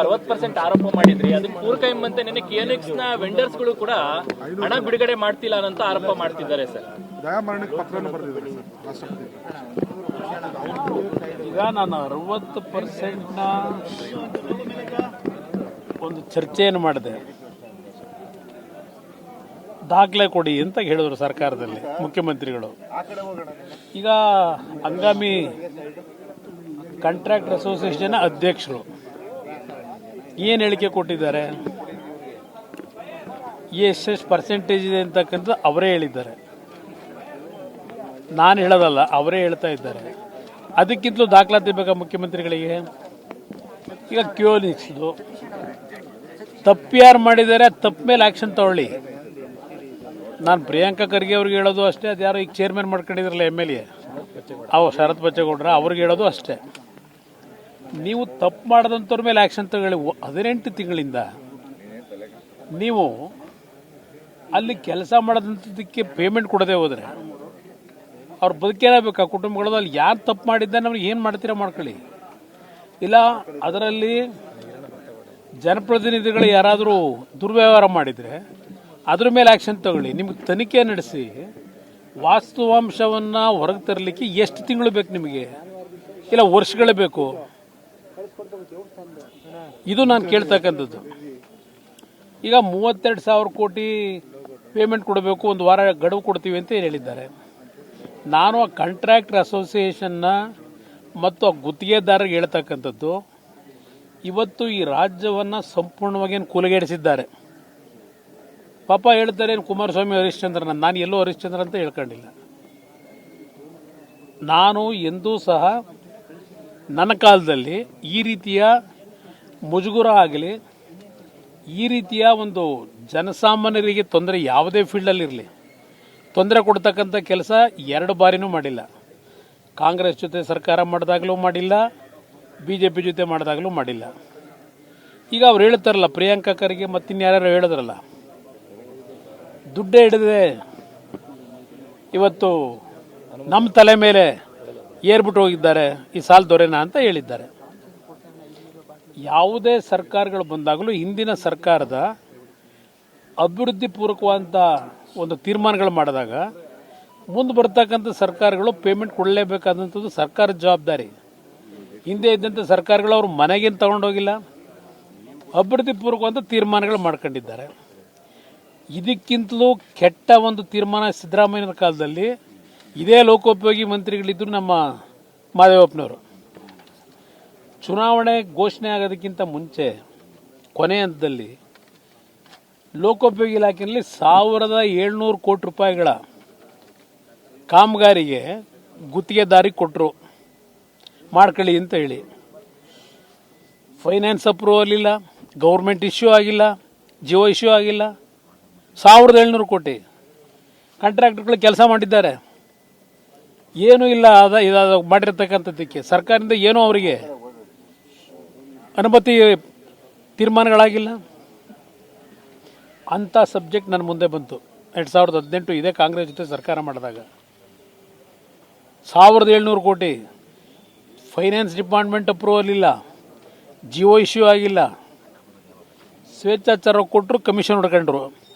ಅರವತ್ ಪರ್ಸೆಂಟ್ ಆರೋಪ ಮಾಡಿದ್ರಿ. ಅದಕ್ಕೆ ಪೂರ್ಕ ಎಂಬಂತೆ ನಿನ್ನೆ ಕೆಎನ್ಎಕ್ಸ್ನ ವೆಂಡರ್ಸ್ಗಳು ಕೂಡ ಹಣ ಬಿಡುಗಡೆ ಮಾಡ್ತಿಲ್ಲ ಅನ್ನಂತ ಆರೋಪ ಮಾಡ್ತಿದ್ದಾರೆ ಸರ್. ದಯಾಮರಣಕ್ಕೆ ಪತ್ರವನ್ನು ಬರೆದಿದ್ದಾರೆ ಸರ್. ಈಗ ನಾನು ಅರವತ್ತು ಪರ್ಸೆಂಟ್ನ ಒಂದು ಚರ್ಚೆಯನ್ನು ಮಾಡಿದೆ. ದಾಖಲೆ ಕೊಡಿ ಅಂತ ಹೇಳಿದ್ರು ಸರ್ಕಾರದಲ್ಲಿ ಮುಖ್ಯಮಂತ್ರಿಗಳು. ಈಗ ಹಂಗಾಮಿ ಕಾಂಟ್ರಾಕ್ಟರ್ ಅಸೋಸಿಯೇಷನ್ ಅಧ್ಯಕ್ಷರು. ಏನು ಹೇಳಿಕೆ ಕೊಟ್ಟಿದ್ದಾರೆ? ಎಷ್ಟೆಷ್ಟು ಪರ್ಸೆಂಟೇಜ್ ಇದೆ ಅಂತಕ್ಕಂಥದ್ದು ಅವರೇ ಹೇಳಿದ್ದಾರೆ. ನಾನು ಹೇಳೋದಲ್ಲ, ಅವರೇ ಹೇಳ್ತಾ ಇದ್ದಾರೆ. ಅದಕ್ಕಿಂತಲೂ ದಾಖಲಾತಿ ಬೇಕಾ ಮುಖ್ಯಮಂತ್ರಿಗಳಿಗೆ? ಈಗ ಕ್ಯೂನಿಕ್ಸ್ದು ತಪ್ಪು ಯಾರು ಮಾಡಿದ್ದಾರೆ ತಪ್ಪು ಮೇಲೆ ಆ್ಯಕ್ಷನ್ ತಗೊಳ್ಳಿ. ನಾನು ಪ್ರಿಯಾಂಕಾ ಖರ್ಗೆ ಅವ್ರಿಗೆ ಹೇಳೋದು ಅಷ್ಟೇ ಅದು ಯಾರೋ ಈಗ ಚೇರ್ಮನ್ ಮಾಡ್ಕೊಂಡಿದ್ರಲ್ಲ ಎಂ ಎಲ್ ಎ ಅವು ಶರತ್ ಬಚ್ಚೇಗೌಡ್ರ, ಅವ್ರಿಗೆ ಹೇಳೋದು ಅಷ್ಟೇ. ನೀವು ತಪ್ಪು ಮಾಡದಂಥವ್ರ ಮೇಲೆ ಆ್ಯಕ್ಷನ್ ತಗೊಳ್ಳಿ. ಹದಿನೆಂಟು ತಿಂಗಳಿಂದ ನೀವು ಅಲ್ಲಿ ಕೆಲಸ ಮಾಡದಂಥದಕ್ಕೆ ಪೇಮೆಂಟ್ ಕೊಡದೆ ಹೋದರೆ ಅವ್ರು ಬದುಕೇನಾಗಬೇಕು ಆ ಕುಟುಂಬಗಳು ಅಲ್ಲಿ ಯಾರು ತಪ್ಪು ಮಾಡಿದ್ದ ನಮ್ಗೆ ಏನು ಮಾಡ್ತೀರಾ ಮಾಡ್ಕೊಳ್ಳಿ. ಇಲ್ಲ, ಅದರಲ್ಲಿ ಜನಪ್ರತಿನಿಧಿಗಳು ಯಾರಾದರೂ ದುರ್ವ್ಯವಹಾರ ಮಾಡಿದರೆ ಅದ್ರ ಮೇಲೆ ಆ್ಯಕ್ಷನ್ ತಗೊಳ್ಳಿ. ನಿಮ್ಗೆ ತನಿಖೆ ನಡೆಸಿ ವಾಸ್ತವಾಂಶವನ್ನು ಹೊರಗೆ ತರಲಿಕ್ಕೆ ಎಷ್ಟು ತಿಂಗಳು ಬೇಕು ನಿಮಗೆ? ಇಲ್ಲ, ವರ್ಷಗಳೇ ಬೇಕು. ಇದು ನಾನು ಕೇಳ್ತಕ್ಕಂಥದ್ದು. ಈಗ ಮೂವತ್ತೆರಡು ಸಾವಿರ ಕೋಟಿ ಪೇಮೆಂಟ್ ಕೊಡಬೇಕು, ಒಂದು ವಾರ ಗಡುವು ಕೊಡ್ತೀವಿ ಅಂತ ಹೇಳಿದ್ದಾರೆ. ನಾನು ಆ ಕಾಂಟ್ರಾಕ್ಟರ್ ಅಸೋಸಿಯೇಷನ್ನ ಮತ್ತು ಆ ಗುತ್ತಿಗೆದಾರರಿಗೆ ಹೇಳ್ತಕ್ಕಂಥದ್ದು, ಇವತ್ತು ಈ ರಾಜ್ಯವನ್ನು ಸಂಪೂರ್ಣವಾಗಿ ಏನು ಕೂಲಗೇಡಿಸಿದ್ದಾರೆ. ಪಾಪ ಹೇಳ್ತಾರೆ ಏನು ಕುಮಾರಸ್ವಾಮಿ ಹರಿಶ್ಚಂದ್ರನ ನಾನು ಎಲ್ಲೋ ಹರಿಶ್ಚಂದ್ರ ಅಂತ ಹೇಳ್ಕೊಂಡಿಲ್ಲ. ನಾನು ಎಂದೂ ಸಹ ನನ್ನ ಕಾಲದಲ್ಲಿ ಈ ರೀತಿಯ ಮುಜುಗುರ ಆಗಲಿ, ಈ ರೀತಿಯ ಒಂದು ಜನಸಾಮಾನ್ಯರಿಗೆ ತೊಂದರೆ ಯಾವುದೇ ಫೀಲ್ಡಲ್ಲಿರಲಿ ತೊಂದರೆ ಕೊಡ್ತಕ್ಕಂಥ ಕೆಲಸ ಎರಡು ಬಾರಿನೂ ಮಾಡಿಲ್ಲ. ಕಾಂಗ್ರೆಸ್ ಜೊತೆ ಸರ್ಕಾರ ಮಾಡಿದಾಗಲೂ ಮಾಡಿಲ್ಲ ಬಿ ಜೆ ಪಿ ಜೊತೆ ಮಾಡಿದಾಗಲೂ ಮಾಡಿಲ್ಲ. ಈಗ ಅವ್ರು ಹೇಳ್ತಾರಲ್ಲ, ಪ್ರಿಯಾಂಕಾ ಖರ್ಗೆ ಮತ್ತಿನ್ಯಾರು ಹೇಳಿದ್ರಲ್ಲ, ದುಡ್ಡೇ ಹಿಡಿದೆ ಇವತ್ತು ನಮ್ಮ ತಲೆ ಮೇಲೆ ಏರ್ಬಿಟ್ಟು ಹೋಗಿದ್ದಾರೆ, ಈ ಸಾಲ ದೊರೆನಾ ಅಂತ ಹೇಳಿದ್ದಾರೆ. ಯಾವುದೇ ಸರ್ಕಾರಗಳು ಬಂದಾಗಲೂ ಹಿಂದಿನ ಸರ್ಕಾರದ ಅಭಿವೃದ್ಧಿ ಪೂರ್ವಕವಾದಂಥ ಒಂದು ತೀರ್ಮಾನಗಳು ಮಾಡಿದಾಗ ಮುಂದೆ ಬರ್ತಕ್ಕಂಥ ಸರ್ಕಾರಗಳು ಪೇಮೆಂಟ್ ಕೊಡಲೇಬೇಕಾದಂಥದ್ದು ಸರ್ಕಾರದ ಜವಾಬ್ದಾರಿ. ಹಿಂದೆ ಇದ್ದಂಥ ಸರ್ಕಾರಗಳು ಅವರು ಮನೆಗೇನು ತಗೊಂಡೋಗಿಲ್ಲ ಅಭಿವೃದ್ಧಿ ಪೂರ್ವಕವಾದ ತೀರ್ಮಾನಗಳು ಮಾಡ್ಕೊಂಡಿದ್ದಾರೆ. ಇದಕ್ಕಿಂತಲೂ ಕೆಟ್ಟ ಒಂದು ತೀರ್ಮಾನ ಸಿದ್ದರಾಮಯ್ಯನ ಕಾಲದಲ್ಲಿ ಇದೇ ಲೋಕೋಪಯೋಗಿ ಮಂತ್ರಿಗಳಿದ್ದರು ನಮ್ಮ ಮಾದೇವಪ್ಪನವರು. ಚುನಾವಣೆ ಘೋಷಣೆ ಆಗೋದಕ್ಕಿಂತ ಮುಂಚೆ ಕೊನೆ ಹಂತದಲ್ಲಿ ಲೋಕೋಪಯೋಗಿ ಇಲಾಖೆಯಲ್ಲಿ ಸಾವಿರದ ಏಳ್ನೂರು ಕೋಟಿ ರೂಪಾಯಿಗಳ ಕಾಮಗಾರಿಗೆ ಗುತ್ತಿಗೆದಾರಿ ಕೊಟ್ಟರು ಮಾಡ್ಕೊಳ್ಳಿ ಅಂತ ಹೇಳಿ. ಫೈನಾನ್ಸ್ ಅಪ್ರೂವಲ್ ಇಲ್ಲ ಗೌರ್ಮೆಂಟ್ ಇಶ್ಯೂ ಆಗಿಲ್ಲ, ಜಿಯೋ ಇಶ್ಯೂ ಆಗಿಲ್ಲ. ಸಾವಿರದ ಏಳ್ನೂರು ಕೋಟಿ. ಕಾಂಟ್ರಾಕ್ಟರ್ಗಳು ಕೆಲಸ ಮಾಡಿದ್ದಾರೆ. ಏನೂ ಇಲ್ಲ ಅದ ಇದಾದ ಮಾಡಿರ್ತಕ್ಕಂಥದ್ದಕ್ಕೆ. ಸರ್ಕಾರದಿಂದ ಏನೂ ಅವರಿಗೆ ಅನುಮತಿ ತೀರ್ಮಾನಗಳಾಗಿಲ್ಲ. ಅಂಥ ಸಬ್ಜೆಕ್ಟ್ ನನ್ನ ಮುಂದೆ ಬಂತು. ಎರಡು ಸಾವಿರದ ಹದಿನೆಂಟು ಇದೇ ಕಾಂಗ್ರೆಸ್ ಜೊತೆ ಸರ್ಕಾರ ಮಾಡಿದಾಗ. ಸಾವಿರದ ಏಳ್ನೂರು ಕೋಟಿ ಫೈನಾನ್ಸ್ ಡಿಪಾರ್ಟ್ಮೆಂಟ್ ಅಪ್ರೂವಲ್ ಇಲ್ಲ. ಜಿಯೋ ಇಶ್ಯೂ ಆಗಿಲ್ಲ. ಸ್ವೇಚ್ಛಾಚಾರ ಕೊಟ್ಟರು ಕಮಿಷನ್ ಹೊಡ್ಕೊಂಡ್ರು.